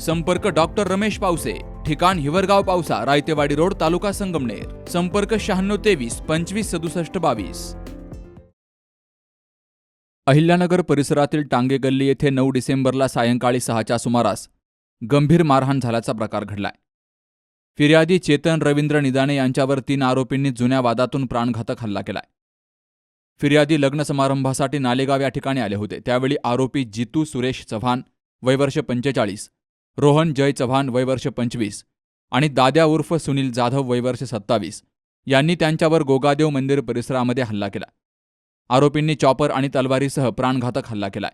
संपर्क डॉक्टर रमेश पावसे ठिकाण हिवरगाव पावसा रायतेवाडी रोड तालुका संगमनेर. संपर्क शहाण्णव तेवीस पंचवीस सदुसष्ट बावीस. अहिल्यानगर परिसरातील टांगे गल्ली येथे नऊ डिसेंबरला सायंकाळी सहाच्या सुमारास गंभीर मारहाण झाल्याचा प्रकार घडलाय. फिर्यादी चेतन रवींद्र निदाने यांच्यावर तीन आरोपींनी जुन्या वादातून प्राणघातक हल्ला केलाय. फिर्यादी लग्न समारंभासाठी नालेगाव या ठिकाणी आले होते. त्यावेळी आरोपी जितू सुरेश चव्हाण वयवर्ष पंचेचाळीस रोहन जय चव्हाण वयवर्ष पंचवीस आणि दाद्या उर्फ सुनील जाधव वयवर्ष सत्तावीस यांनी त्यांच्यावर गोगादेव मंदिर परिसरामध्ये हल्ला केला. आरोपींनी चॉपर आणि तलवारीसह प्राणघातक हल्ला केलाय.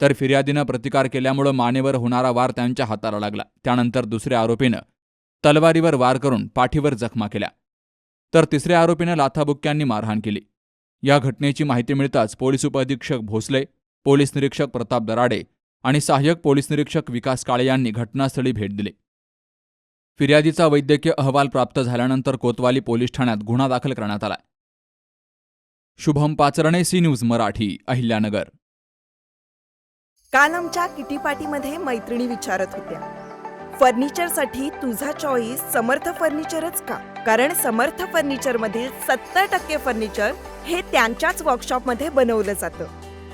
तर फिर्यादीनं प्रतिकार केल्यामुळं मानेवर होणारा वार त्यांच्या हाताला लागला. त्यानंतर दुसऱ्या आरोपीनं तलवारीवर वार करून पाठीवर जखमा केल्या. तर तिसऱ्या आरोपीनं लाथाबुक्क्यांनी मारहाण केली. या घटनेची माहिती मिळताच पोलीस उपअधीक्षक भोसले पोलीस निरीक्षक प्रताप दराडे आणि सहाय्यक पोलीस निरीक्षक विकास काळे यांनी घटनास्थळी भेट दिली. फिर्यादीचा वैद्यकीय अहवाल प्राप्त झाल्यानंतर कोतवाली पोलीस ठाण्यात गुन्हा दाखल करण्यात आला. Shubham Pacharne C News Marathi Ahilyanagar. काल आमच्या किटी पार्टीमध्ये मैत्रिणी विचारत होत्या. फर्निचरसाठी तुझा चॉईस समर्थ फर्निचरच का? कारण समर्थ फर्निचरमधील सत्तर टक्के फर्निचर हे त्यांच्याच वर्कशॉपमध्ये बनवलं जातं.